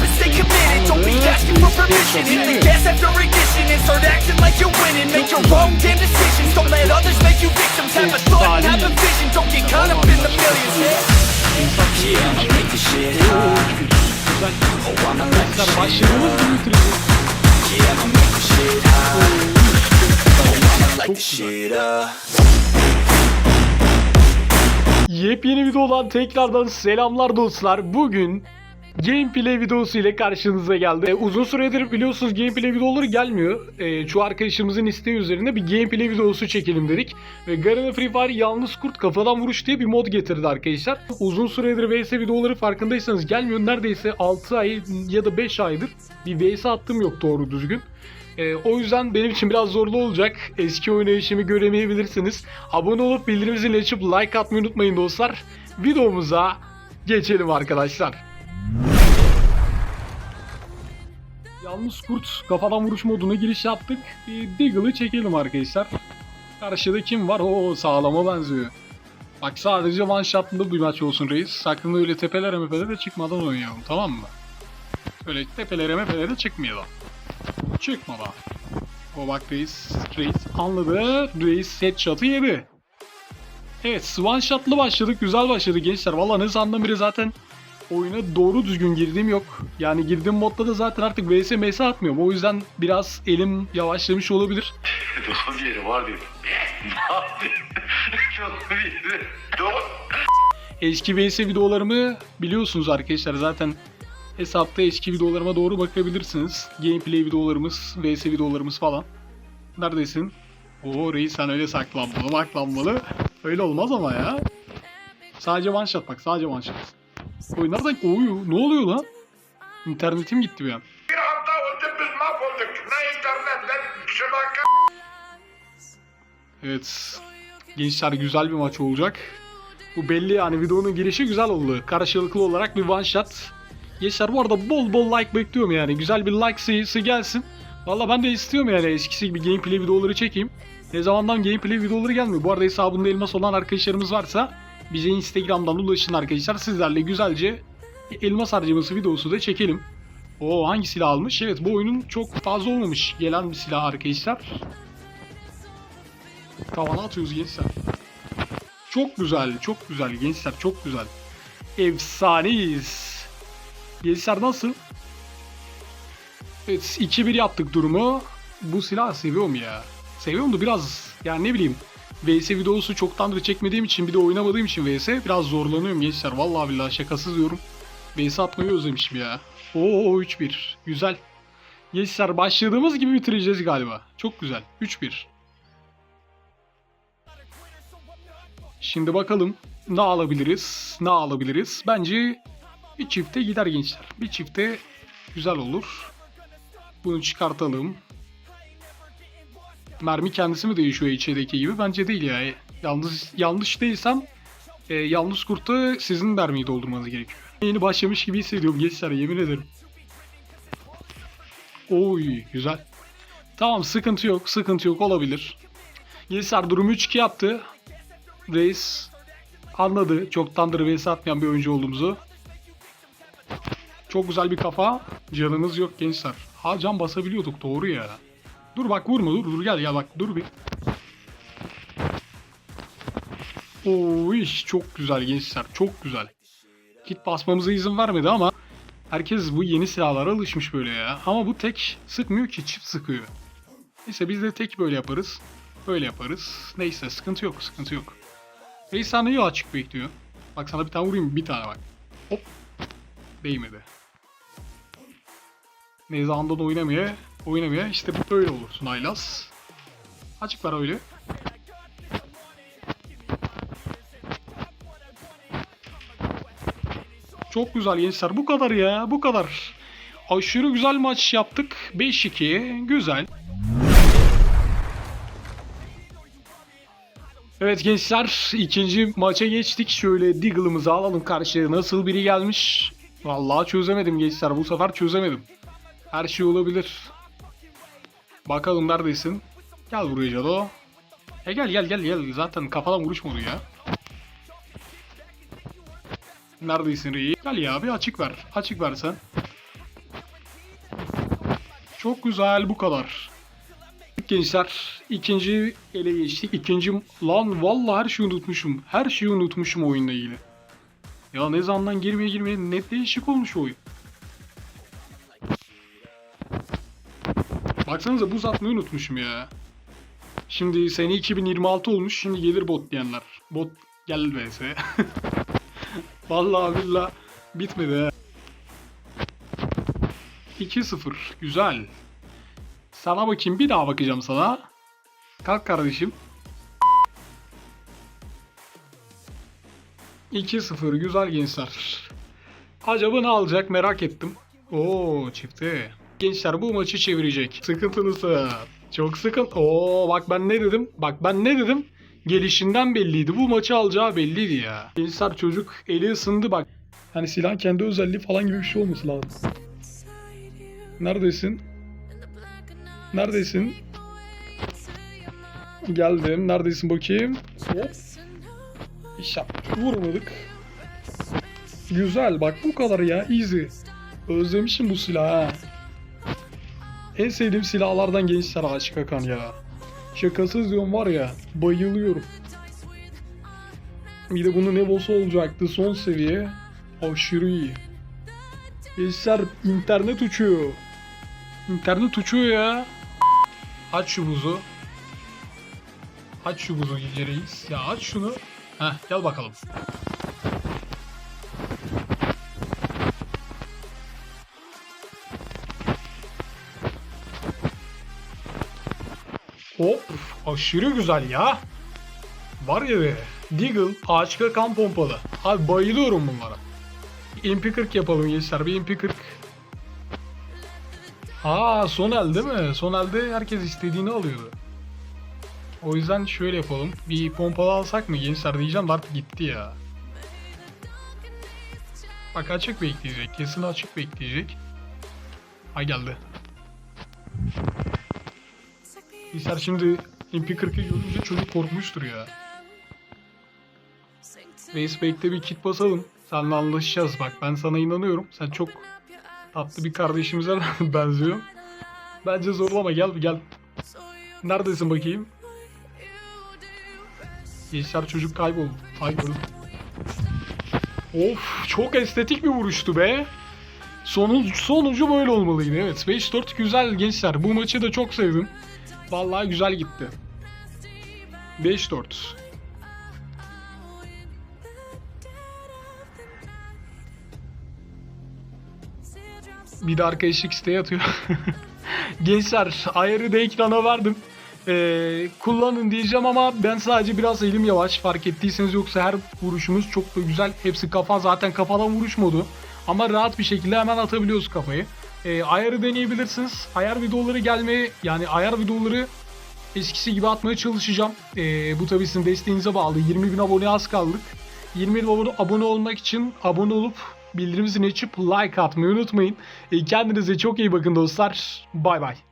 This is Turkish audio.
and stay committed. Don't be asking for permission. Hit the gas after ignition and start acting like you're winning. Make your own damn decisions. Don't let others make you victims. Have a thought, have a vision. Don't get caught up in the millions. Yeah, yeah I'ma make this shit hot. Oh, I'ma light this shit bitireceğiz. Yeah, I'ma make this shit hot. Oh, I'ma light this shit up. Yepyeni videodan tekrardan selamlar dostlar. Bugün gameplay videosu ile karşınıza geldi. E, uzun süredir biliyorsunuz gameplay videoları gelmiyor. E, şu arkadaşımızın isteği üzerine bir gameplay videosu çekelim dedik. Ve Garena Free Fire Yalnız Kurt Kafadan Vuruş diye bir mod getirdi arkadaşlar. Uzun süredir VS videoları farkındaysanız gelmiyor. Neredeyse 6 ay ya da 5 aydır bir VS attım yok doğru düzgün. Ee, o yüzden benim için biraz zorlu olacak. Eski oynayışımı göremeyebilirsiniz. Abone olup bildirim zilini açıp like atmayı unutmayın dostlar. Videomuza geçelim arkadaşlar. Yalnız kurt kafadan vuruş moduna giriş yaptık. Bir Deagle'ı çekelim arkadaşlar. Karşıda kim var? Oo sağlama benziyor. Bak sadece one shot'lı bir maç olsun reis. Sakın öyle tepelere mepelere çıkmadan oynayalım tamam mı? Öyle tepelere mepelere çıkmayalım. Çıkma lan. O bak reis. Reis anladı. Reis headshot'ı yedi. Evet one shot'lı başladık. Güzel başladı gençler. Valla ne sandım biri zaten oyuna doğru düzgün girdiğim yok. Yani girdiğim modda da zaten artık VS MS atmıyorum. O yüzden biraz elim yavaşlamış olabilir. Doğum yeri var diyor. Yapayım? Doğum yeri. Eski VS videolarımı biliyorsunuz arkadaşlar zaten hesapta eski videolarıma doğru bakabilirsiniz. Gameplay videolarımız, VS videolarımız falan. Neredesin? Oo reis sen öyle saklanmalı baklanmalı. Öyle olmaz ama ya. Sadece one shot bak sadece one shot. Oy nereden oy ne oluyor lan? İnternetim gitti bir an. Bir hafta oldu biz mahvolduk. Ne internet ne. Evet. Gençler güzel bir maç olacak. Bu belli yani videonun girişi güzel oldu. Karşılıklı olarak bir one shot. Gençler bu arada bol bol like bekliyorum yani. Güzel bir like sayısı gelsin. Valla ben de istiyorum yani eskisi gibi gameplay videoları çekeyim. Ne zamandan gameplay videoları gelmiyor. Bu arada hesabında elmas olan arkadaşlarımız varsa bize Instagram'dan ulaşın arkadaşlar. Sizlerle güzelce elmas harcaması videosu da çekelim. O hangi silah almış? Evet bu oyunun çok fazla olmamış gelen bir silah arkadaşlar. Tavana atıyoruz gençler. Çok güzel, çok güzel gençler, çok güzel. Efsaneyiz. Gençler nasıl? Evet, 2-1 yaptık durumu. Bu silahı seviyorum ya. Seviyorum da biraz, yani ne bileyim. VS videosu çoktandır çekmediğim için bir de oynamadığım için VS biraz zorlanıyorum gençler. Vallahi billahi şakasız diyorum. VS atmayı özlemişim ya. Oo 3-1. Güzel. Gençler başladığımız gibi bitireceğiz galiba. Çok güzel. 3-1. Şimdi bakalım ne alabiliriz? Ne alabiliriz? Bence bir çifte gider gençler. Bir çifte güzel olur. Bunu çıkartalım. Mermi kendisi mi değişiyor içerideki gibi? Bence değil ya. Yalnız yanlış değilsem e, yalnız kurta sizin mermiyi doldurmanız gerekiyor. Yeni başlamış gibi hissediyorum gençler yemin ederim. Oy güzel. Tamam sıkıntı yok sıkıntı yok olabilir. Gençler durum 3-2 yaptı. Reis anladı çoktandır vs atmayan bir oyuncu olduğumuzu. Çok güzel bir kafa. Canımız yok gençler. Ha can basabiliyorduk doğru ya. Dur bak vurma dur dur gel ya bak dur bir. Oy çok güzel gençler çok güzel. Kit basmamıza izin vermedi ama herkes bu yeni silahlara alışmış böyle ya. Ama bu tek sıkmıyor ki çift sıkıyor. Neyse biz de tek böyle yaparız. Böyle yaparız. Neyse sıkıntı yok sıkıntı yok. Reis sana iyi açık bekliyor. Bak sana bir tane vurayım bir tane bak. Hop. Değmedi. Neyse andan oynamaya oynamaya işte böyle olursun Aylas. Açık var öyle. Çok güzel gençler bu kadar ya bu kadar. Aşırı güzel maç yaptık. 5-2 güzel. Evet gençler ikinci maça geçtik. Şöyle Deagle'ımızı alalım karşıya. Nasıl biri gelmiş? Vallahi çözemedim gençler. Bu sefer çözemedim. Her şey olabilir. Bakalım neredesin? Gel buraya Jado. E gel gel gel gel. Zaten kafadan vuruşmadı ya. Neredesin Reyi? Gel ya bir açık ver. Açık ver sen. Çok güzel bu kadar. Gençler ikinci ele geçtik. İkinci lan vallahi her şeyi unutmuşum. Her şeyi unutmuşum oyunla ilgili. Ya ne zamandan girmeye girmeye net değişik olmuş oyun. Baksanıza buz atmayı unutmuşum ya. Şimdi sene 2026 olmuş. Şimdi gelir bot diyenler. Bot gel vs. Vallahi billah bitmedi ha. 2-0. Güzel. Sana bakayım bir daha bakacağım sana. Kalk kardeşim. 2-0 güzel gençler. Acaba ne alacak merak ettim. Oo çifte. Gençler bu maçı çevirecek. Sıkıntılısı. Çok sıkıntı. Oo bak ben ne dedim? Bak ben ne dedim? Gelişinden belliydi. Bu maçı alacağı belliydi ya. Gençler çocuk eli ısındı bak. Hani silahın kendi özelliği falan gibi bir şey olması lazım. Neredesin? Neredesin? Geldim. Neredesin bakayım? Hop. İşte vurmadık. Güzel bak bu kadar ya. Easy. Özlemişim bu silahı. En sevdiğim silahlardan gençler Aşık Hakan ya. Şakasız diyorum var ya. Bayılıyorum. Bir de bunun ne boss'u olacaktı son seviye. Aşırı iyi. Gençler internet uçuyor. İnternet uçuyor ya. Aç şu buzu. Aç şu buzu Gece. Ya aç şunu. Heh gel bakalım. Hop aşırı güzel ya. Var ya be. Deagle, ağaçka kan pompalı. Abi bayılıyorum bunlara. MP40 yapalım gençler. Bir MP40. Aa son el değil mi? Son elde herkes istediğini alıyordu. O yüzden şöyle yapalım. Bir pompalı alsak mı gençler diyeceğim artık gitti ya. Bak açık bekleyecek. Kesin açık bekleyecek. Ha geldi. Gençler şimdi MP40'ı görünce çocuk korkmuştur ya. Faceback'te bir kit basalım. Seninle anlaşacağız bak ben sana inanıyorum. Sen çok tatlı bir kardeşimize benziyor. Bence zorlama gel gel. Neredesin bakayım? Gençler çocuk kayboldu. Kayboldu. Of çok estetik bir vuruştu be. Sonuç, sonucu böyle olmalıydı evet. 5-4 güzel gençler. Bu maçı da çok sevdim. Vallahi güzel gitti. 5-4. Bir de arkadaşlık isteği atıyor. Gençler ayarı da ekrana verdim. Ee, kullanın diyeceğim ama ben sadece biraz elim yavaş fark ettiyseniz yoksa her vuruşumuz çok da güzel. Hepsi kafa zaten kafadan vuruş modu. Ama rahat bir şekilde hemen atabiliyoruz kafayı. Ee, ayarı deneyebilirsiniz. Ayar videoları gelmeye yani ayar videoları eskisi gibi atmaya çalışacağım. Ee, bu tabii sizin desteğinize bağlı. 20 bin abone az kaldık. 20 bin abone, abone olmak için abone olup bildirim zilini açıp like atmayı unutmayın. Ee, kendinize çok iyi bakın dostlar. Bay bay.